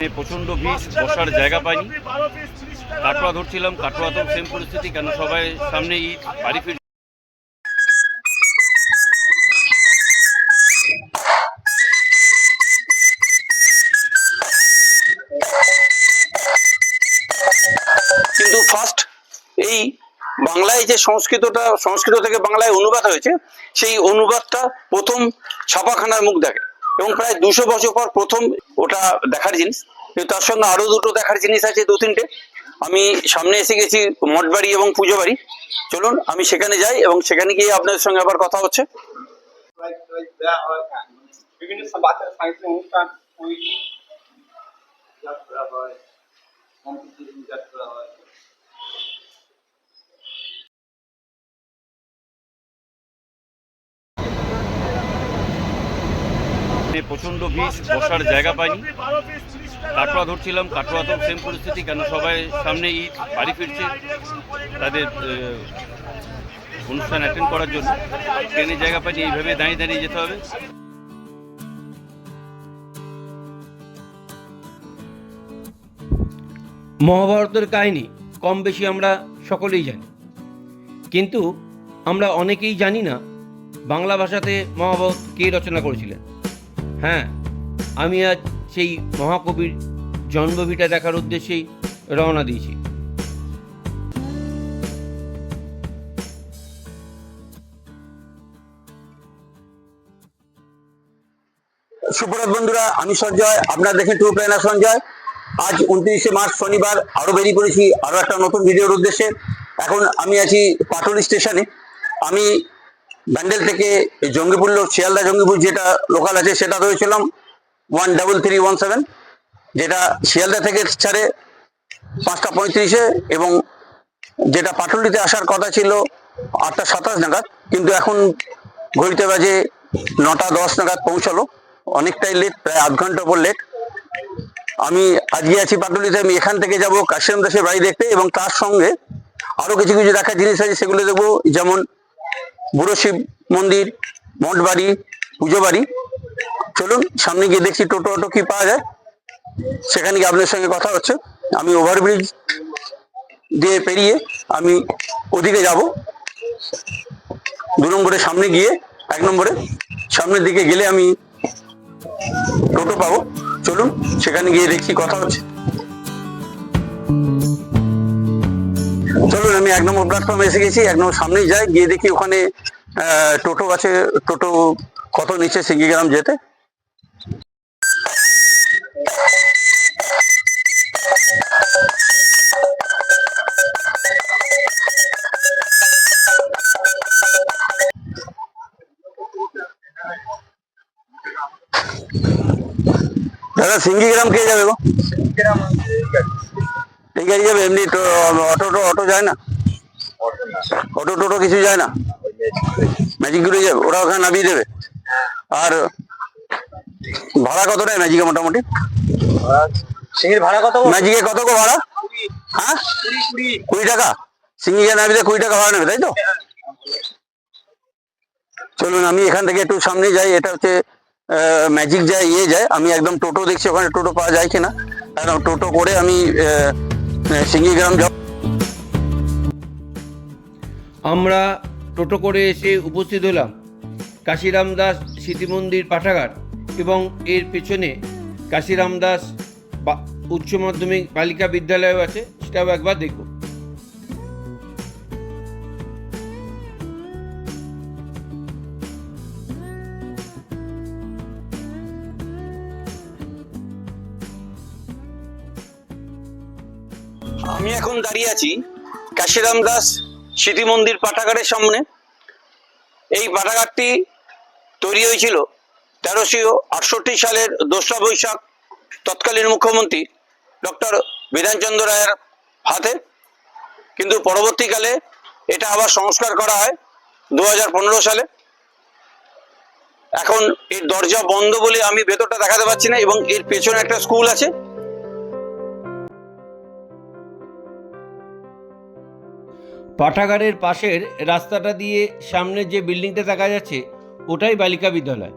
প্রচণ্ড ভিড় বসার জায়গা পাইনি। কাটোয়া ধরছিলাম কাটোয়া তো সেম পরিস্থিতি, কেন সবাই সামনে ঈদ, বাড়ি ফির কিন্তু ফার্স্ট এই বাংলায় যে সংস্কৃতটা, সংস্কৃত থেকে বাংলায় অনুবাদ হয়েছে, সেই অনুবাদটা প্রথম ছাপাখানার মুখ দেখে। এবং প্রায় দুশো বছর পর প্রথম ওটা দেখার জিনিস। তার সঙ্গে আরও দুটো দেখার জিনিস আছে দু তিনটে। আমি সামনে এসে গেছি মঠবাড়ি এবং পুজো বাড়ি। চলুন, আমি সেখানে যাই এবং সেখানে গিয়ে আপনাদের সঙ্গে আবার কথা হচ্ছে। বিভিন্ন প্রচণ্ড ভিড় বসার জায়গা পাইনি। কাটোয়া ধরছিলাম কাটোয়া তো সেম পরিস্থিতি, কেন সবাই সামনে ঈদ, বাড়ি ফিরছে। তাদের অনুষ্ঠান অ্যাটেন্ড করার জন্য। ট্রেনের জায়গা পাইনি, এইভাবে দাঁড়িয়ে দাঁড়িয়ে যেতে হবে। মহাভারতের কাহিনী কম বেশি আমরা সকলেই জানি। কিন্তু আমরা অনেকেই জানি না বাংলা ভাষাতে মহাভারত কে রচনা করেছিলেন। হ্যাঁ আমি আজ সেই মহাকবির জন্মভিটা দেখার উদ্দেশ্যেই রওনা দিয়েছি। সুপ্রভাত বন্ধুরা, আমি সঞ্জয়, আপনারা দেখেন ট্যুর প্ল্যানার সঞ্জয়। আজ উনত্রিশে মার্চ শনিবার আরও বেরিয়ে পড়েছি আরও একটা নতুন ভিডিওর উদ্দেশ্যে। এখন আমি আছি পাটুলি স্টেশনে। আমি ব্যান্ডেল থেকে এই জঙ্গিপুর লোক, শিয়ালদা জঙ্গিপুর যেটা লোকাল আছে, সেটা ধরেছিলাম one double three one seven যেটা শিয়ালদা থেকে ছাড়ে পাঁচটা পঁয়ত্রিশে এবং যেটা পাটুলিতে আসার কথা ছিল আটটা সাতাশ নাগাদ, কিন্তু এখন ঘড়িতে বাজে নটা দশ নাগাদ পৌঁছালো। অনেকটাই লেট প্রায় আধ ঘণ্টা পর লেট আমি আজকে আছি পাটুলিতে, আমি এখান থেকে যাব কাশিরাম দাসের বাড়ি দেখতে এবং তার সঙ্গে আরও কিছু কিছু দেখার জিনিস আছে, সেগুলো দেখব। যেমন বুড়ো শিব মন্দির মঠ বাড়ি পুজো বাড়ি। চলুন, সামনে গিয়ে দেখছি টোটো অটো কি পাওয়া যায়। সেখানে গিয়ে আপনার সঙ্গে কথা হচ্ছে। আমি ওভারব্রিজ দিয়ে পেরিয়ে আমি ওদিকে যাব। দু নম্বরে সামনে গিয়ে, এক নম্বরে সামনের দিকে গেলে আমি টোটো পাবো। চলুন, সেখানে গিয়ে দেখছি কথা হচ্ছে। চলুন, আমি এক নম্বর প্ল্যাটফর্মে এসে গেছি, এক নম্বর সামনেই যাই, গিয়ে দেখি ওখানে টোটো আছে, টোটো কত নিচে সিঙ্গিগ্রাম যেতে। দাদা সিঙ্গিগ্রাম কে যাবে গো? এই আছে যাবে এমনি তো অটো টো অটো যায় না? অটো টোটো কিছু যায় না? ম্যাজিকগুলো যাবে ওরা ওখানে নামিয়ে দেবে। আর ভাড়া কত নেয় ম্যাজিকে মোটামুটি? সিঙ্গির ভাড়া কত ম্যাজিকে কত গো ভাড়া? হ্যাঁ? কুড়ি টাকা। সিঙ্গিকে নামিয়ে কুড়ি টাকা ভাড়া নেবে তাই তো? চলুন আমি এখান থেকে একটু সামনে যাই। এটা হচ্ছে ম্যাজিক যায় ইয়ে যায় আমি একদম টোটো দেখছি ওখানে টোটো পাওয়া যায় কিনা। একদম টোটো করে আমি সিঙ্গিগ্রাম আমরা টোটো করে এসে উপস্থিত হলাম কাশিরাম দাস স্মৃতি মন্দির পাঠাগার এবং এর পেছনে কাশিরাম দাস উচ্চ মাধ্যমিক বালিকা বিদ্যালয়ও আছে, সেটাও একবার দেখব। দাঁড়িয়ে আছি, কাশিরাম দাস স্মৃতি মন্দির পাঠাগারের সামনে। এই পাঠাগারটি তৈরি হয়েছিল তেরোশো আটষট্টি সালের দোসরা বৈশাখ, তৎকালীন মুখ্যমন্ত্রী ডক্টর বিধানচন্দ্র রায়ের হাতে। কিন্তু পরবর্তীকালে এটা আবার সংস্কার করা হয় দু হাজার পনেরো সালে। এখন এর দরজা বন্ধ বলে আমি ভেতরটা দেখাতে পারছি না এবং এর পেছনে একটা স্কুল আছে। পাঠাগারের পাশের রাস্তাটা দিয়ে সামনে যে বিল্ডিংটা দেখা যাচ্ছে, ওটাই বালিকা বিদ্যালয়।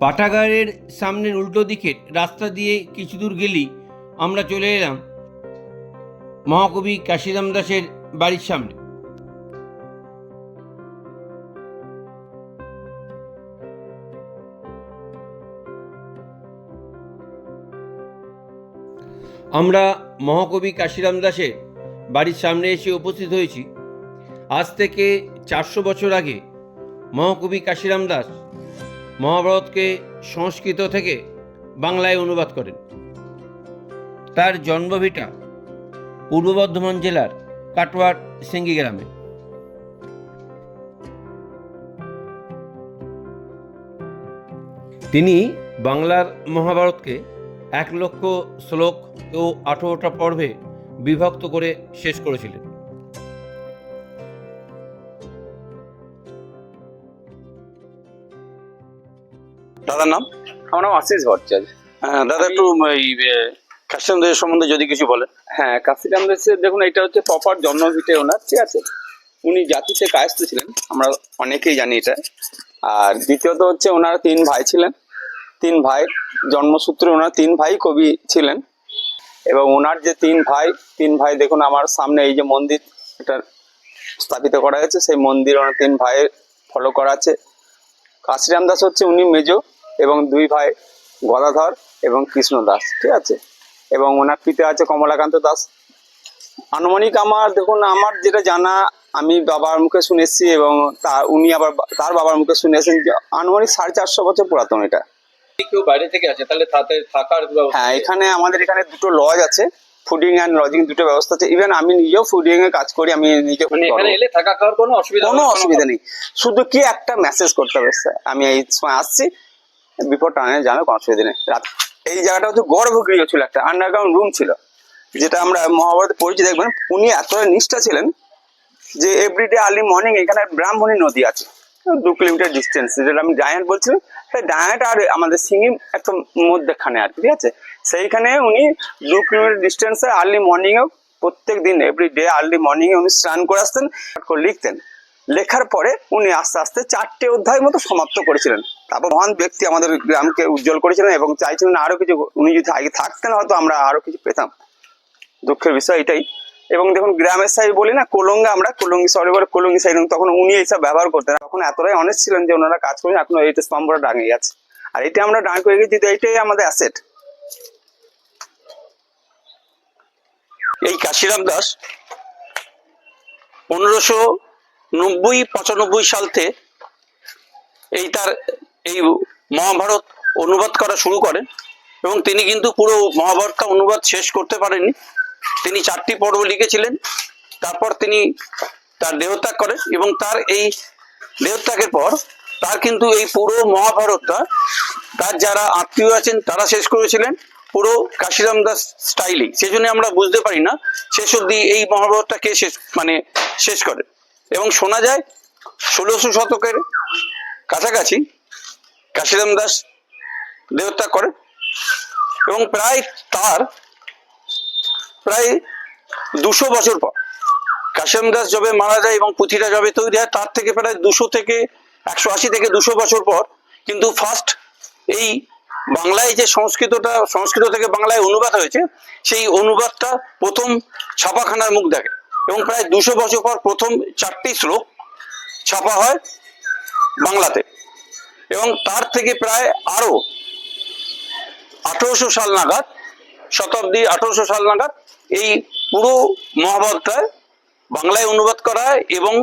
পাঠাগারের সামনের উল্টো দিকের রাস্তা দিয়ে কিছু দূর গেলেই আমরা চলে এলাম মহাকবি কাশিরাম দাসের বাড়ির সামনে। আমরা মহাকবি কাশিরাম দাসের বাড়ির সামনে এসে উপস্থিত হয়েছি। আজ থেকে চারশো বছর আগে মহাকবি কাশিরাম দাস মহাভারতকে সংস্কৃত থেকে বাংলায় অনুবাদ করেন। তার জন্মভিটা পূর্ব বর্ধমান জেলার কাটোয়ার সিঙ্গি গ্রামে। তিনি বাংলার মহাভারতকে এক লক্ষ শ্লোক ও আঠেরোটা পর্বে বিভক্ত করে শেষ করেছিলেন। দাদার নাম? আমার নাম আশিস ভট্টাচার্য। হ্যাঁ, দাদা একটু এই কাশিরাম দাসের সম্বন্ধে যদি কিছু বলেন হ্যাঁ কাশিরাম দাসের দেখুন এটা হচ্ছে প্রপার জন্মভিটে ওনার ঠিক আছে? উনি জাতিতে কায়স্থ ছিলেন আমরা অনেকেই জানি এটা। আর দ্বিতীয়ত হচ্ছে ওনারা তিন ভাই ছিলেন। তিন ভাই জন্মসূত্রে ওনার তিন ভাই কবি ছিলেন এবং ওনার যে তিন ভাই তিন ভাই দেখুন আমার সামনে এই যে মন্দির এটা স্থাপিত করা হয়েছে, সেই মন্দির ওনার তিন ভাইয়ের ফলো করা আছে। কাশিরাম দাস হচ্ছে উনি মেজ এবং দুই ভাই গদাধর এবং কৃষ্ণ দাস, ঠিক আছে? এবং ওনার পিতা আছে কমলাকান্ত দাস। আনুমানিক আমার দেখুন, আমার যেটা জানা, আমি বাবার মুখে শুনেছি এবং তা উনি আবার তার বাবার মুখে শুনেছেন যে আনুমানিক সাড়ে চারশো বছর পুরাতন এটা। কেউ বাইরে থেকে আছে তাহলে তাতে থাকার হ্যাঁ এখানে আমাদের এখানে দুটো লজ আছে ফুডিং অ্যান্ড লজিং দুটো ব্যবস্থা আছে। ইভেন আমি নিজেও ফুডিং এ কাজ করি আমি নিজে মানে এখানে এলে থাকা খাওয়ার কোনো অসুবিধা কোনো অসুবিধা নেই। শুধু কি একটা মেসেজ করতে হবে আমি এই সময় আসছি বিফোর টানে জানো কোনো অসুবিধা নেই। রাত এই জায়গাটা হচ্ছে গর্ভগৃহ ছিল একটা আন্ডারগ্রাউন্ড রুম ছিল যেটা আমরা মহাভারতে পড়েছি দেখবেন উনি এতটা নিষ্ঠা ছিলেন যে এভরিডে আর্লি মর্নিং এখানে ব্রাহ্মণী নদী আছে। দু কিলোমিটার ডিস্টেন্স যেটা আমি ডায়ান্ট বলছিলাম, সেই ডায়ান্ট আর আমাদের সিঙ্গিম একদম মধ্যখানে আর ঠিক আছে? সেইখানে উনি দু কিলোমিটার ডিস্টেন্সে আর্লি মর্নিংয়েও প্রত্যেক দিন এভরি ডে আর্লি মর্নিংয়ে উনি স্নান করে আসতেন করে লিখতেন। লেখার পরে উনি আস্তে আস্তে চারটে অধ্যায় মতো সমাপ্ত করেছিলেন। তারপর মহান ব্যক্তি আমাদের গ্রামকে উজ্জ্বল করেছিলেন এবং চাইছিলেন আরও কিছু, উনি যদি আগে থাকতেন হয়তো আমরা আরও কিছু পেতাম। দুঃখের বিষয় এটাই। এবং দেখুন গ্রামের সাইড বলি না, কোলঙ্গা আমরা, কোলঙ্গি শহরে বলে কোলঙ্গি সাইড তখন উনি এইসব ব্যবহার করতেন। তখন এতটাই অনেক ছিলেন যে ওনারা কাজ করেন এখন এইটা স্তম্ভটা ডাঙিয়ে আছে। আর এটা আমরা ডাঙ্ক হয়ে গেছি এইটাই আমাদের অ্যাসেট এই কাশিরাম দাস পনেরোশো নব্বই, পঁচানব্বই সালতে এই তার এই মহাভারত অনুবাদ করা শুরু করেন এবং তিনি কিন্তু পুরো মহাভারতটা অনুবাদ শেষ করতে পারেননি। তিনি চারটি পর্ব লিখেছিলেন। তারপর তিনি তার দেহত্যাগ করেন এবং তার এই দেহত্যাগের পর তার কিন্তু এই পুরো মহাভারতটা তার যারা আত্মীয় আছেন তারা শেষ করেছিলেন পুরো কাশিরাম দাস স্টাইলেই সেই জন্য আমরা বুঝতে পারি না শেষ অব্দি এই মহাভারতটা কে শেষ মানে শেষ করে। এবং শোনা যায় ষোলোশো শতকের কাছাকাছি কাশিরাম দাস দেহত্যাগ করে এবং প্রায় তার প্রায় দুশো বছর পর। কাশিরাম দাস যবে মারা যায় এবং পুঁথিটা যবে তৈরি হয়, তার থেকে প্রায় দুশো থেকে একশো আশি থেকে দুশো বছর পর কিন্তু ফার্স্ট এই বাংলায় যে সংস্কৃতটা, সংস্কৃত থেকে বাংলায় অনুবাদ হয়েছে, সেই অনুবাদটা প্রথম ছাপাখানার মুখ দেখে এবং প্রায় দুশো বছর পর প্রথম চারটি শ্লোক ছাপা হয় বাংলাতে। এবং তার থেকে প্রায় আরও আঠারোশো সাল নাগাদ, শতাব্দী আঠারোশো সাল নাগাদ এই পুরো মহাভারতটা বাংলায় অনুবাদ করা হয় এবং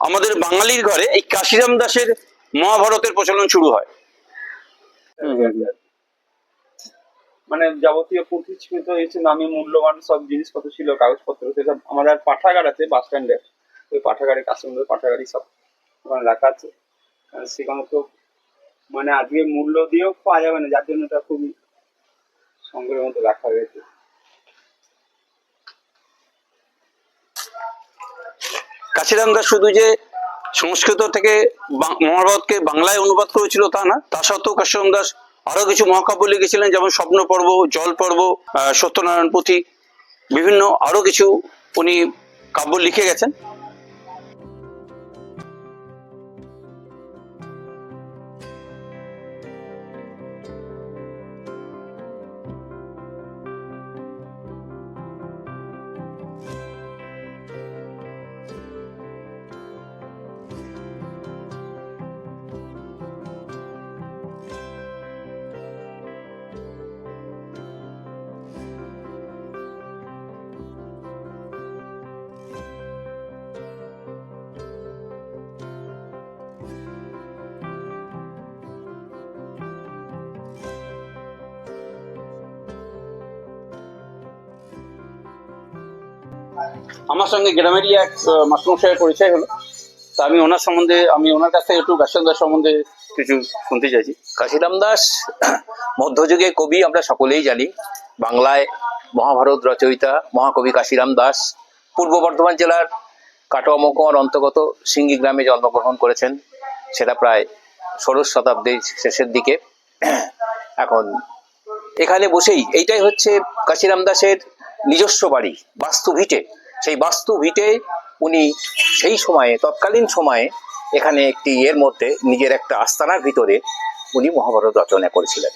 আমাদের বাঙালির ঘরে এই কাশিরাম দাসের মহাভারতের প্রচলন শুরু হয়। মানে যাবতীয় পুঁথি ছিল যে নামি মূল্যবান সব জিনিসপত্র ছিল, কাগজপত্র, সেসব। আমাদের পাঠাগার আছে বাস স্ট্যান্ডে ওই পাঠাগারে কাশ্মীরের পাঠাগারই সব ওখানে রাখা আছে। সেখানে তো মানে আজকে মূল্য দিয়েও পাওয়া যাবে না, যার জন্য এটা খুবই সংগ্রহের মতো রাখা হয়েছে। কাশিরাম দাস শুধু যে সংস্কৃত থেকে মহাভারতকে বাংলায় অনুবাদ করেছিল তা না, তা সত্ত্বেও কাশিরাম দাস আরও কিছু মহাকাব্য লিখেছিলেন, যেমন স্বপ্ন পর্ব, জল পর্ব সত্যনারায়ণ পুঁথি, বিভিন্ন আরও কিছু উনি কাব্য লিখে গেছেন। আমার সঙ্গে গ্রামেরই এক আহ, মাস্টারমশাইয়ের পরিচয় হলো। তা আমি ওনার সম্বন্ধে আমি ওনার কাছ থেকে একটু কাশিরাম দাস সম্বন্ধে কিছু শুনতে চাইছি। কাশিরাম দাস মধ্যযুগে কবি আমরা সকলেই জানি। বাংলায় মহাভারত রচয়িতা মহাকবি কাশিরাম দাস পূর্ব বর্ধমান জেলার কাটোয়া মহকুমার অন্তর্গত সিঙ্গি গ্রামে জন্মগ্রহণ করেছেন। সেটা প্রায় ষোড়শ শতাব্দীর শেষের দিকে। এখন এখানে বসেই এইটাই হচ্ছে কাশিরাম দাসের নিজস্ব বাড়ি বাস্তু ভিটে। সেই বাস্তু ভিটে উনি সেই সময়ে, তৎকালীন সময়ে এখানে একটি এর মধ্যে নিজের একটা আস্তানার ভিতরে উনি মহাভারত রচনা করেছিলেন।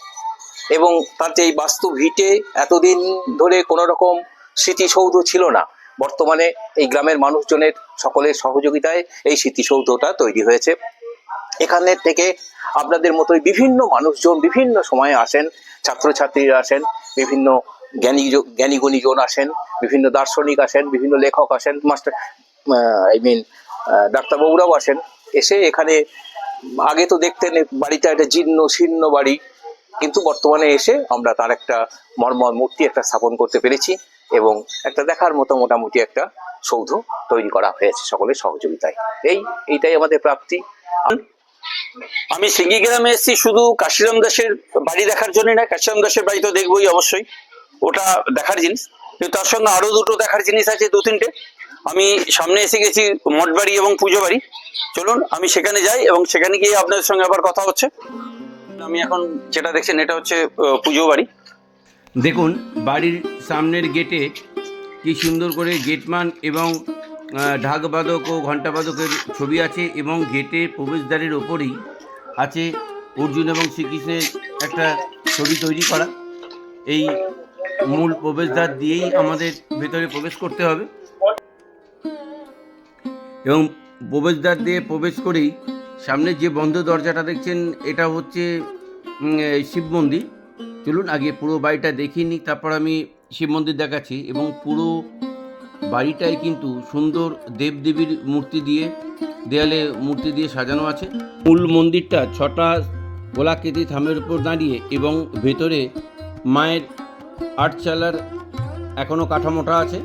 এবং তার যে এই বাস্তু ভিটে এতদিন ধরে কোনো রকম স্মৃতিসৌধ ছিল না, বর্তমানে এই গ্রামের মানুষজনের সকলের সহযোগিতায় এই স্মৃতিসৌধটা তৈরি হয়েছে। এখানের থেকে আপনাদের মতোই বিভিন্ন মানুষজন বিভিন্ন সময়ে আসেন, ছাত্রছাত্রীরা আসেন, বিভিন্ন জ্ঞানী জ্ঞানী গুণীজন আসেন, বিভিন্ন দার্শনিক আসেন, বিভিন্ন লেখক আসেন, মাস্টার আই মিন ডাক্তারবাবুরাও আসেন। এসে এখানে, আগে তো দেখতেন বাড়িটা একটা জীর্ণ, শীর্ণ বাড়ি, কিন্তু বর্তমানে এসে আমরা তার একটা মর্মর মূর্তি একটা স্থাপন করতে পেরেছি এবং একটা দেখার মতো মোটামুটি একটা সৌধ তৈরি করা হয়েছে সকলের সহযোগিতায়। এই, এইটাই আমাদের প্রাপ্তি। আমি সিঙ্গি গ্রামে এসেছি শুধু কাশিরাম দাসের বাড়ি দেখার জন্য না কাশিরাম দাসের বাড়ি তো দেখবোই অবশ্যই। ওটা দেখার জিনিস। কিন্তু তার সঙ্গে আরও দুটো দেখার জিনিস আছে, দু তিনটে। আমি সামনে এসে গেছি মঠ বাড়ি এবং পুজো বাড়ি। চলুন, আমি সেখানে যাই এবং সেখানে গিয়ে আপনাদের সঙ্গে আবার কথা হচ্ছে। আমি এখন যেটা দেখছেন, এটা হচ্ছে পুজো বাড়ি। দেখুন, বাড়ির সামনের গেটে কি সুন্দর করে গেটমান এবং ঢাকবাদক ও ঘণ্টাবাদকের ছবি আছে এবং গেটে প্রবেশদ্বারের ওপরেই আছে অর্জুন এবং শ্রীকৃষ্ণের একটা ছবি তৈরি করা। এই মূল প্রবেশদ্বার দিয়েই আমাদের ভেতরে প্রবেশ করতে হবে। এবং প্রবেশদ্বার দিয়ে প্রবেশ করেই সামনে যে বন্ধ দরজাটা দেখছেন, এটা হচ্ছে শিব মন্দির। চলুন আগে পুরো বাড়িটা দেখিয়ে নিই, তারপর আমি শিব মন্দির দেখাচ্ছি। এবং পুরো বাড়িটাই কিন্তু সুন্দর দেবদেবীর মূর্তি দিয়ে, দেয়ালে মূর্তি দিয়ে সাজানো আছে। মূল মন্দিরটা ছটা গোলাকৃতি থামের উপর দাঁড়িয়ে এবং ভেতরে মায়ের আটচালার এখনও কাঠামোটা আছে।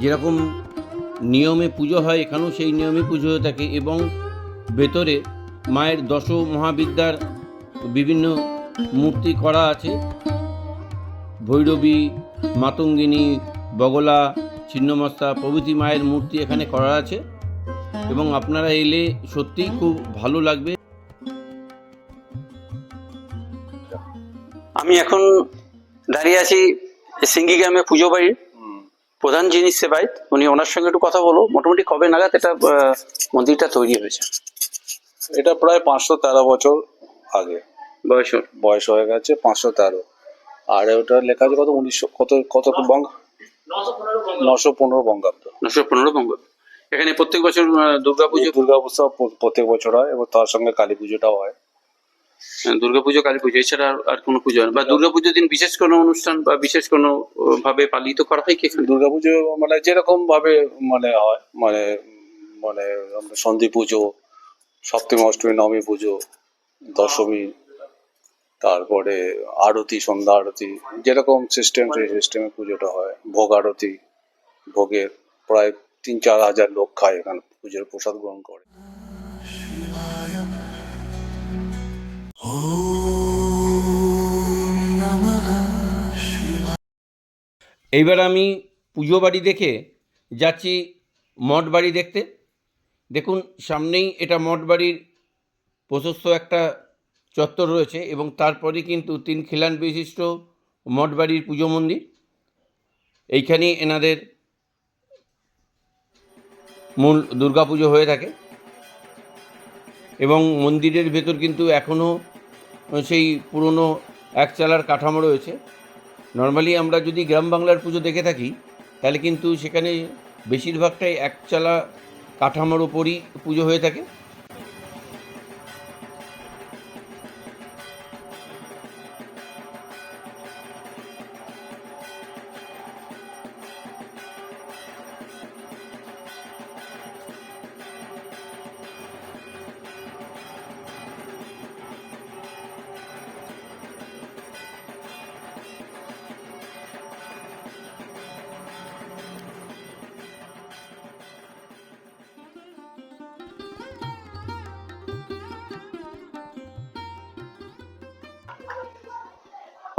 যেরকম নিয়মে পুজো হয় এখানেও সেই নিয়মে পুজো হয়ে থাকে এবং ভেতরে মায়ের দশ মহাবিদ্যার বিভিন্ন মূর্তি করা আছে। ভৈরবী, মাতঙ্গিনী, বগলা, ছিন্নমস্তা প্রভৃতি মায়ের মূর্তি এখানে করা আছে এবং আপনারা এলে সত্যিই খুব ভালো লাগবে। আমি এখন দাঁড়িয়ে আছি সিঙ্গি গ্রামে পুজো বাড়ির। প্রধান যিনি সেবায়ত উনি ওনার সঙ্গে একটু কথা বলো মোটামুটি কবে নাগাদ এটা মন্দিরটা তৈরি হয়েছে? এটা প্রায় পাঁচশো তেরো বছর আগে। বয়স বয়স হয়ে গেছে পাঁচশো তেরো। আর ওটা লেখা আছে কত? উনিশশো কত কত বঙ্গ? নশো পনেরো বঙ্গাব্দ। নশো পনেরো বঙ্গাব্দ। এখানে প্রত্যেক বছর দুর্গা পুজো দুর্গা উৎসব প্রত্যেক বছর হয় এবং তার সঙ্গে কালী পুজোটাও হয়। দুর্গা পুজো কালী পুজো, এছাড়া আর- কোনো পুজো হয় বা দুর্গা পুজোর দিন বিশেষ কোনো অনুষ্ঠান বা বিশেষ কোনো ভাবে পালিত করা হয় কি দুর্গাপুজো মানে যেরকম ভাবে মানে হয় মানে মানে সন্ধি পুজো, সপ্তমী, অষ্টমী, নবমী পুজো, দশমী, তারপরে আরতি, সন্ধ্যা আরতি, যেরকম সিস্টেম সেই সিস্টেমে পুজোটা হয়। ভোগ আরতি, ভোগের প্রায় তিন চার হাজার লোক খায় এখানে, পুজোর প্রসাদ গ্রহণ করে। এইবার আমি পুজো বাড়ি দেখে যাচ্ছি মঠ বাড়ি দেখতে। দেখুন, সামনেই এটা মঠ বাড়ির প্রশস্ত একটা চত্বর রয়েছে এবং তারপরে কিন্তু তিন খিলান বিশিষ্ট মঠ বাড়ির পুজো মন্দির। এইখানেই এনাদের মূল দুর্গাপুজো হয়ে থাকে এবং মন্দিরের ভেতর কিন্তু এখনও সেই পুরনো একচালার কাঠামো রয়েছে। নর্মালি আমরা যদি গ্রাম বাংলার পুজো দেখে থাকি, তাহলে কিন্তু সেখানে বেশিরভাগটাই একচালা কাঠামোর ওপরই পুজো হয়ে থাকে।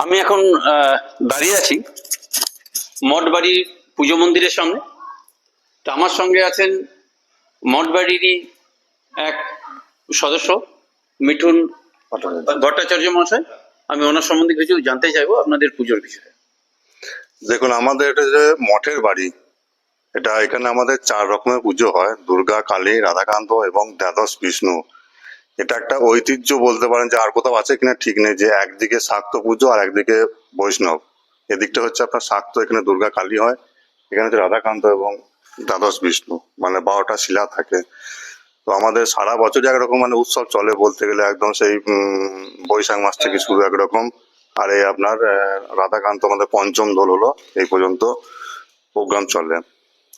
আমি এখন দাঁড়িয়ে আছি মঠবাড়ির পুজো মন্দিরের সামনে। তা আমার সঙ্গে আছেন মঠবাড়িরই এক সদস্য, মিঠুন ভট্টাচার্য মহাশয়। আমি ওনার সম্বন্ধে কিছু জানতে চাইব আপনাদের পুজোর বিষয়ে। দেখুন, আমাদের এটা যে মঠের বাড়ি, এটা এখানে আমাদের চার রকমের পুজো হয়। দুর্গা, কালী, রাধাকান্ত এবং দ্বাদশ, বিষ্ণু। এটা একটা ঐতিহ্য বলতে পারেন যে আর কোথাও আছে কিনা ঠিক নেই, যে একদিকে শাক্ত পুজো আর একদিকে বৈষ্ণব। এদিকটা হচ্ছে আপনার শাক্ত, এখানে দুর্গা কালী হয়, এখানে হচ্ছে রাধাকান্ত এবং দ্বাদশ বিষ্ণু মানে বারোটা শিলা থাকে। তো আমাদের সারা বছরই একরকম মানে উৎসব চলে বলতে গেলে একদম সেই বৈশাখ মাস থেকে শুরু একরকম। আর এই আপনার রাধাকান্ত আমাদের পঞ্চম দোল হলো, এই পর্যন্ত প্রোগ্রাম চলে।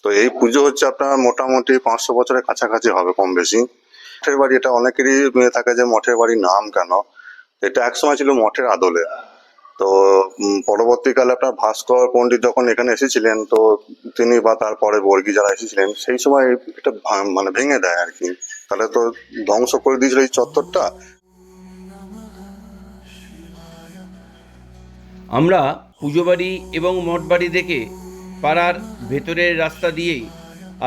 তো এই পুজো হচ্ছে আপনার মোটামুটি পাঁচশো বছরের কাছাকাছি হবে কম বেশি। মঠের বাড়ি, এটা অনেকেরই থাকে যে মঠের বাড়ির নাম কেন? এটা একসময় ছিল মঠের আদলে। তো পরবর্তীকালে আপনার ভাস্কর পণ্ডিত যখন এখানে এসেছিলেন, তো তিনি বা তারপরে বর্গী যারা এসেছিলেন, সেই সময় এটা মানে ভেঙে দেয় আর কি। তাহলে তো ধ্বংস করে দিয়েছিল এই চত্বরটা? আমরা পুজো বাড়ি এবং মঠ বাড়ি দেখে পাড়ার ভেতরের রাস্তা দিয়েই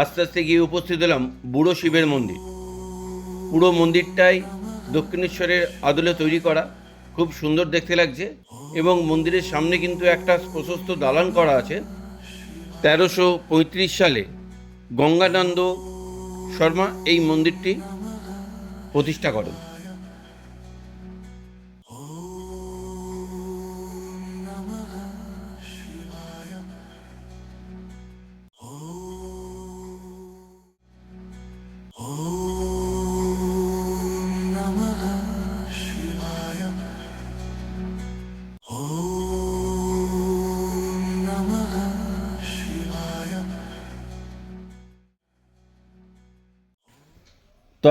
আস্তে আস্তে গিয়ে উপস্থিত হলাম বুড়ো শিবের মন্দির। পুরো মন্দিরটাই দক্ষিণেশ্বরের আদলে তৈরি করা, খুব সুন্দর দেখতে লাগছে এবং মন্দিরের সামনে কিন্তু একটা প্রশস্ত দালান করা আছে। তেরোশো পঁয়ত্রিশ সালে গঙ্গানন্দ শর্মা এই মন্দিরটি প্রতিষ্ঠা করেন।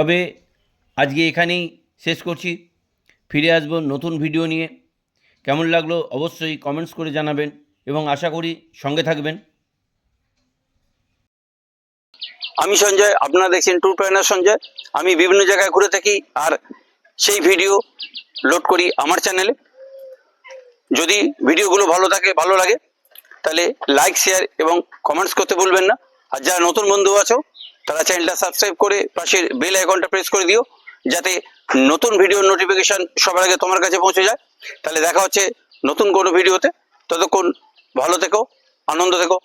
তবে আজকে এখানেই শেষ করছি। ফিরে আসব নতুন ভিডিও নিয়ে। কেমন লাগল অবশ্যই কমেন্টস করে জানাবেন এবং আশা করি সঙ্গে থাকবেন। আমি সঞ্জয়, আপনারা দেখছেন ট্যুর প্ল্যানার সঞ্জয়। আমি বিভিন্ন জায়গায় ঘুরে থাকি আর সেই ভিডিও লোড করি আমার চ্যানেলে যদি ভিডিওগুলো ভালো থাকে, ভালো লাগে, তাহলে লাইক শেয়ার এবং কমেন্টস করতে ভুলবেন না। আর যারা নতুন বন্ধু আছো তারা চ্যানেলটা সাবস্ক্রাইব করে পাশের বেল আইকনটা প্রেস করে দিও, যাতে নতুন ভিডিওর নোটিফিকেশান সবার আগে তোমার কাছে পৌঁছে যায়। তাহলে দেখা হচ্ছে নতুন কোনো ভিডিওতে ততক্ষণ ভালো থেকো, আনন্দ থেকো।